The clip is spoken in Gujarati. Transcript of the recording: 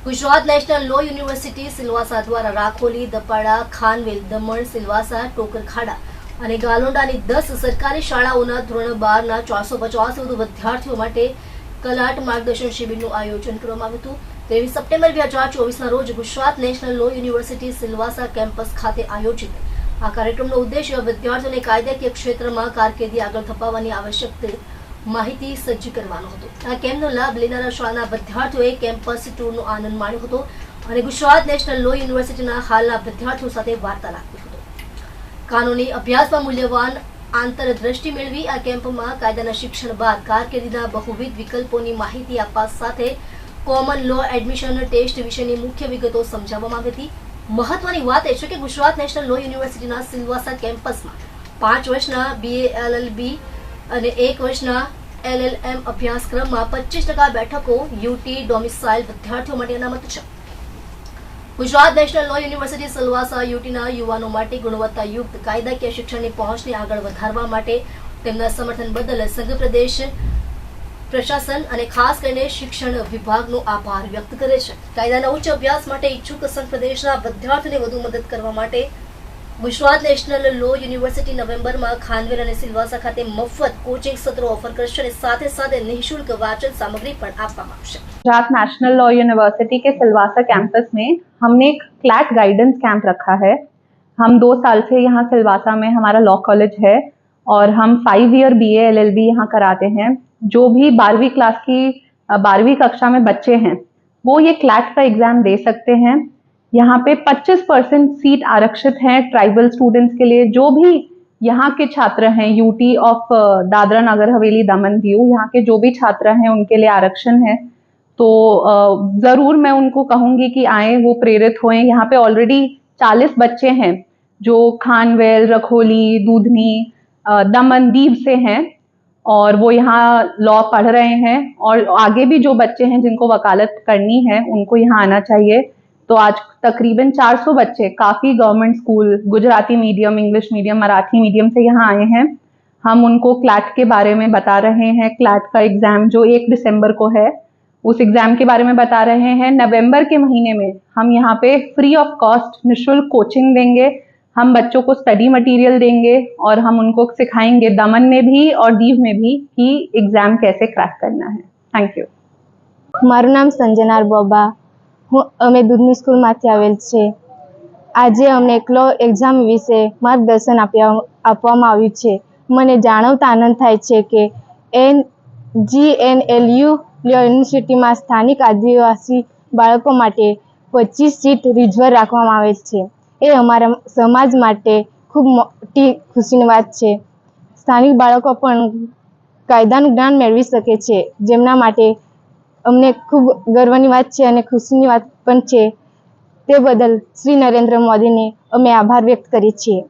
Gujarat national law university Silvassa દ્વારા રાખોલી, દપાડા, ખાનવેલ, દમણ, સિલવાસા ટોકરખાડા અને ગાલોંડાની દસ સરકારી શાળાઓના ધોરણ બારના ચારસો વધુ વિદ્યાર્થીઓ માટે કલાટ માર્ગદર્શન શિબિરનું આયોજન કરવામાં આવ્યું હતું. ત્રેવીસ સપ્ટેમ્બર બે હજાર ચોવીસના રોજ Gujarat national law university Silvassa campus ખાતે આયોજિત આ કાર્યક્રમનો ઉદ્દેશ્ય વિદ્યાર્થીઓને કાયદાકીય ક્ષેત્રમાં કારકિર્દી આગળ ધપાવવાની આવશ્યક માહિતી સજ્જ કરવાનો હતો. આ કેમ્પનો લાભ લેનારા શાળાના વિદ્યાર્થીઓએ કેમ્પસ ટૂરનો આનંદ માણ્યો હતો અને ગુજરાત નેશનલ લો યુનિવર્સિટીના હાલના વિદ્યાર્થીઓ સાથે વાર્તાલાપ કર્યો હતો. કાનૂની અભ્યાસમાં મૂલ્યવાન આંતરદ્રષ્ટિ મેળવી આ કેમ્પમાં કાયદાના શિક્ષણ બાદ કારકિર્દીના બહુવિધ વિકલ્પોની માહિતી આપવા સાથે કોમન લો એડમિશન ટેસ્ટ વિશેની મુખ્ય વિગતો સમજાવવામાં આવી હતી. મહત્વની વાત એ છે કે ગુજરાત નેશનલ લો યુનિવર્સિટીના સિલવાસા કેમ્પસમાં પાંચ વર્ષના બીએ એલએલબી અને એક વર્ષના એલએલએમ અભ્યાસક્રમમાં પચીસ ટકા બેઠકો યુટી, ડોમિસાઇલ વિદ્યાર્થીઓ માટે અનામત છે. Gujarat national law university Silvassa યુટીના યુવાનો માટે ગુણવત્તાયુક્ત કાયદાકીય શિક્ષણની પહોંચને આગળ વધારવા માટે તેમના સમર્થન બદલ સંઘ પ્રદેશ પ્રશાસન અને ખાસ કરીને શિક્ષણ વિભાગનો આભાર વ્યક્ત કરે છે. કાયદાના ઉચ્ચ અભ્યાસ માટે ઈચ્છુક સંઘ પ્રદેશના વિદ્યાર્થીઓને વધુ મદદ કરવા માટે ગુજરાત નેશનલ લો યુનિવર્સિટી નવેમ્બરમાં ખાનવેલ અને સિલવાસા ખાતે મફત કોચિંગ સત્રો ઓફર કરશે અને સાથે સાથે નિઃશુલ્ક વાંચન સામગ્રી પણ આપવામાં આવશે गुजरात नेशनल लॉ यूनिवर्सिटी के सिलवासा कैंपस में हमने एक फ्लैट गाइडेंस कैंप रखा है हम दो साल से यहाँ सिलवासा में हमारा लॉ कॉलेज है और हम five year B A L L B यहाँ कराते हैं जो भी बारहवीं क्लास की अ, बारहवीं कक्षा में बच्चे हैं वो ये क्लैट का एग्ज़ाम दे सकते हैं यहाँ पे 25 परसेंट सीट आरक्षित हैं ट्राइबल स्टूडेंट्स के लिए, जो भी यहाँ के छात्र हैं यूटी ऑफ़ दादरा नगर हवेली दमन दीव, यहाँ के जो भी छात्र हैं, उनके लिए आरक्षण है। तो ज़रूर मैं उनको कहूँगी कि आए, वो प्रेरित होएँ। यहाँ पे ऑलरेडी 40 बच्चे हैं, जो खानवेल रखोली, दूधनी दमन दीव से हैं और वो यहाँ लॉ पढ़ रहे हैं और आगे भी जो बच्चे हैं जिनको वकालत करनी है, उनको यहाँ आना चाहिए। तो आज तकरीबन 400 बच्चे काफ़ी government school Gujarati medium English medium Marathi medium से यहाँ आए हैं। हम उनको क्लैट के बारे में बता रहे हैं। क्लैट का एग्ज़ाम जो एक दिसंबर को है, उस एग्ज़ाम के बारे में बता रहे हैं। नवंबर के महीने में हम यहाँ पे फ्री ऑफ़ कॉस्ट निःशुल्क कोचिंग देंगे। हम बच्चों को स्टडी मटेरियल देंगे और हम उनको सिखाएँगे दमन में भी और दीव में भी कि एग्ज़ाम कैसे क्रैक करना है। थैंक यू हमारा नाम संजना बोबा। હું અમે દૂધની સ્કૂલમાંથી આવેલ છે. આજે અમને ક્લો એક્ઝામ વિશે માર્ગદર્શન આપ્યા, આપવામાં આવ્યું છે. મને જાણવતા આનંદ થાય છે કે N G N L U યુનિવર્સિટીમાં સ્થાનિક આદિવાસી બાળકો માટે પચીસ સીટ રિઝર્વ રાખવામાં આવે છે. એ અમારા સમાજ માટે ખૂબ મોટી ખુશીની વાત છે. સ્થાનિક બાળકો પણ કાયદાનું જ્ઞાન મેળવી શકે છે, જેમના માટે અમને ખૂબ ગર્વની વાત છે અને ખુશીની વાત પણ છે. તે બદલ શ્રી નરેન્દ્ર મોદીને અમે આભાર વ્યક્ત કરીએ છીએ.